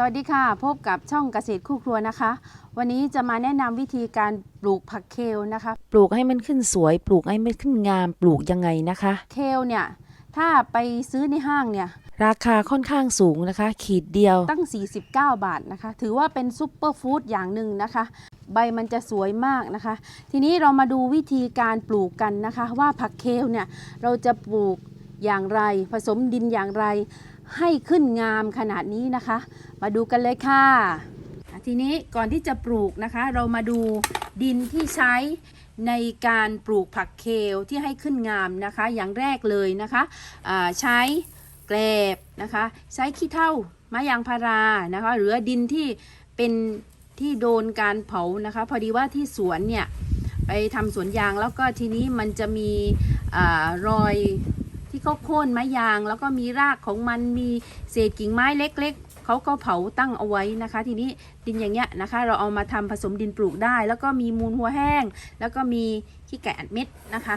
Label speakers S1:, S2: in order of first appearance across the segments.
S1: สวัสดีค่ะ พบกับช่องเกษตรคู่ครัวนะคะ วันนี้จะมาแนะนำวิธีการปลูกผักเคลนะคะ
S2: ปลูกให้มันขึ้นสวย ปลูกให้มันขึ้นงาม ปลูกยังไงนะคะ
S1: เคลเนี่ย ถ้าไปซื้อในห้างเนี่ย
S2: ราคาค่อนข้างสูงนะคะ ขีดเดียว
S1: ตั้ง 49 บาทนะคะ ถือว่าเป็นซุปเปอร์ฟู้ดอย่างหนึ่งนะคะ ใบมันจะสวยมากนะคะ ทีนี้เรามาดูวิธีการปลูกกันนะคะ ว่าผักเคลเนี่ยเราจะปลูกอย่างไร ผสมดินอย่างไร ให้ขึ้นงามขนาดนี้นะคะ มาดูกันเลยค่ะ ทีนี้ก่อนที่จะปลูกนะคะ เรามาดูดินที่ใช้ในการปลูกผักเคลที่ให้ขึ้นงามนะคะ อย่างแรกเลยนะคะใช้แกลบนะคะ ใช้ขี้เถ้าไม้ยางพารานะคะ หรือดินที่เป็นที่โดนการเผานะคะ พอดีว่าที่สวนเนี่ยไปทำสวนยางแล้วก็ทีนี้มันจะมีอรอย ที่เขาโค่นไม้ยาง แล้วก็มีรากของมันมีเศษกิ่งไม้เล็ก ๆเขาก็เผาตั้งเอาไว้นะคะ ทีนี้ดินอย่างเงี้ยนะคะ เราเอามาทำผสมดินปลูกได้ แล้วก็มีมูลหัวแห้ง แล้วก็มีขี้ไก่อัดเม็ดนะคะ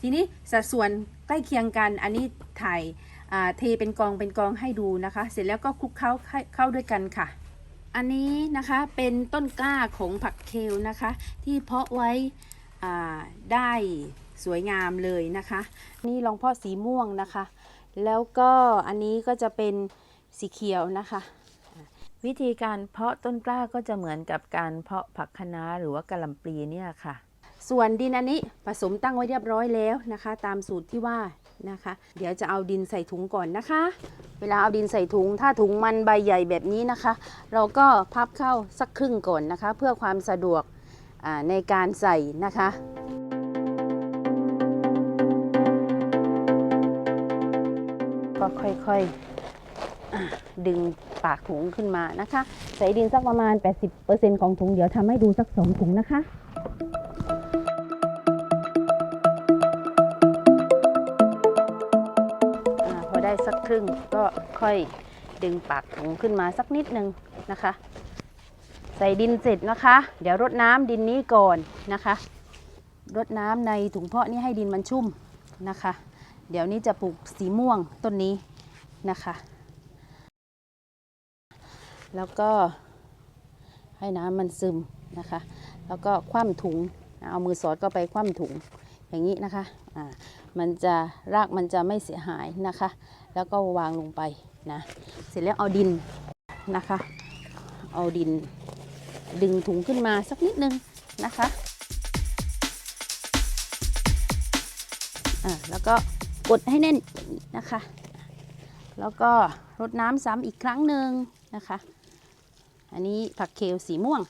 S1: ทีนี้สัดส่วนใกล้เคียงกันอันนี้ถ่ายเทเป็นกองเป็นกองให้ดูนะคะ เสร็จแล้วก็คลุกเข้าเข้าด้วยกันค่ะ อันนี้นะคะเป็นต้นกล้าของผักเคลนะคะ ที่เพาะไว้ได้ สวยงามเลยนะคะ นี่ลองเพาะสีม่วงนะคะ แล้วก็อันนี้ก็จะเป็นสีเขียวนะคะ
S2: วิธีการเพาะต้นกล้าก็จะเหมือนกับการเพาะผักคะน้าหรือว่ากะหล่ำปลีเนี่ยค่ะ
S1: ส่วนดินอันนี้ผสมตั้งไว้เรียบร้อยแล้วนะคะ ตามสูตรที่ว่านะคะ เดี๋ยวจะเอาดินใส่ถุงก่อนนะคะ เวลาเอาดินใส่ถุง ถ้าถุงมันใบใหญ่แบบนี้นะคะ เราก็พับเข้าสักครึ่งก่อนนะคะ เพื่อความสะดวกในการใส่นะคะ ก็ค่อยๆดึงปากถุงขึ้นมานะคะ ใส่ดินสักประมาณ 80%ของถุงเดี๋ยวทำให้ดูสัก2ถุงนะคะพอได้สักครึ่งก็ค่อยดึงปากถุงขึ้นมาสักนิดนึงนะคะ ใส่ดินเสร็จนะคะ เดี๋ยวรดน้ำดินนี้ก่อนนะคะรดน้ำในถุงเพาะนี่ให้ดินมันชุ่มนะคะ เดี๋ยวนี้จะปลูกสีม่วงต้นนี้นะคะ แล้วก็ให้น้ำมันซึมนะคะ แล้วก็คว่ำถุง เอามือสอดก็ไปคว่ำถุงอย่างนี้นะคะ อ่า มันจะรากมันจะไม่เสียหายนะคะ แล้วก็วางลงไปนะ เสร็จแล้วเอาดินนะคะ เอาดินดึงถุงขึ้นมาสักนิดนึงนะคะ อ่า แล้วก็ กดให้แน่นนะคะ แล้วก็รดน้ำซ้ำอีกครั้งหนึ่งนะคะ อันนี้ผักเคลสีม่วง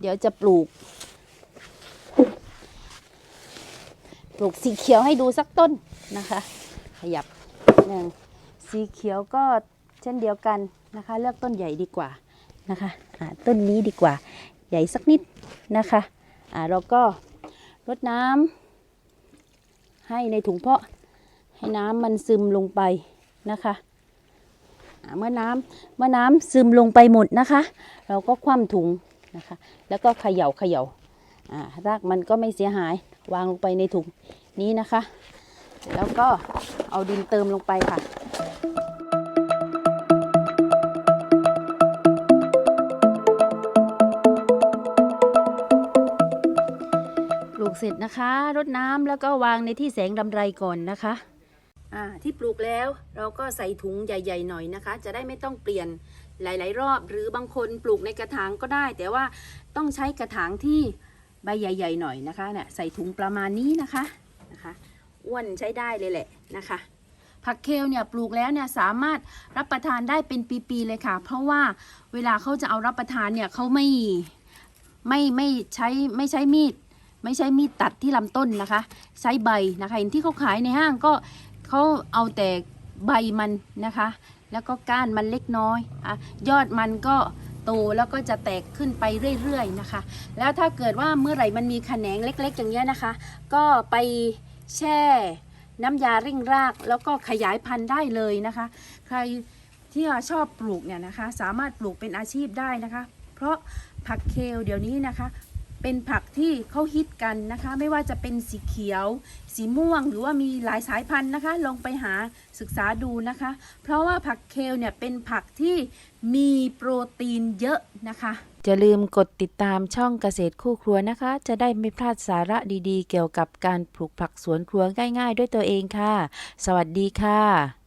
S1: เดี๋ยวจะปลูก ปลูกสีเขียวให้ดูสักต้นนะคะ ขยับหนึ่งสีเขียวก็เช่นเดียวกันนะคะ เลือกต้นใหญ่ดีกว่านะคะอ่าต้นนี้ดีกว่าใหญ่สักนิดนะคะอ่าเราก็ รดน้ำให้ในถุงเพาะให้น้ำมันซึมลงไปนะคะเมื่อน้ำเมื่อน้ำซึมลงไปหมดนะคะ เราก็คว่ำถุงนะคะ แล้วก็เขย่าเขยา่ารากมันก็ไม่เสียหายวางลงไปในถุงนี้นะคะ แล้วก็เอาดินเติมลงไปค่ะ กเสร็จนะคะรดน้ำแล้วก็วางในที่แสงรำไรก่อนนะคะอ่าที่ปลูกแล้วเราก็ใส่ถุงใหญ่ๆหน่อยนะคะ จะได้ไม่ต้องเปลี่ยนหลาย ๆ รอบ หรือบางคนปลูกในกระถางก็ได้ แต่ว่าต้องใช้กระถางที่ใบใหญ่ ๆ หน่อยนะคะเนี่ยใส่ถุงประมาณนี้นะคะนะคะอ้วนใช้ได้เลยแหละนะคะผักเคลเนี่ยปลูกแล้วเนี่ยสามารถรับประทานได้เป็นปีๆเลยค่ะ เพราะว่าเวลาเขาจะเอารับประทานเนี่ยเขาไม่ไม่ไม่ใช้ไม่ใช้มีด ไม่ใช้มีดตัดที่ลำต้นนะคะ ใช้ใบนะคะเห็นที่เขาขายในห้างก็เขาเอาแต่ใบมันนะคะ แล้วก็ก้านมันเล็กน้อยอะยอดมันก็โตแล้วก็จะแตกขึ้นไปเรื่อยๆนะคะ แล้วถ้าเกิดว่าเมื่อไหร่มันมีแขนงเล็กๆ อย่างเงี้ยนะคะ ก็ไปแช่น้ำยาเร่งราก แล้วก็ขยายพันธุ์ได้เลยนะคะ ใครที่ชอบปลูกเนี่ยนะคะ สามารถปลูกเป็นอาชีพได้นะคะ เพราะผักเคลเดี๋ยวนี้นะคะ เป็นผักที่เขาฮิตกันนะคะ ไม่ว่าจะเป็นสีเขียว สีม่วงหรือว่ามีหลายสายพันธุ์นะคะ ลองไปหาศึกษาดูนะคะ เพราะว่าผักเคลเนี่ยเป็นผักที่มีโปรตีนเยอะนะคะ
S2: อย่าลืมกดติดตามช่องเกษตรคู่ครัวนะคะ จะได้ไม่พลาดสาระดีๆ เกี่ยวกับการปลูกผักสวนครัวง่าย ๆ ด้วยตัวเองค่ะ สวัสดีค่ะ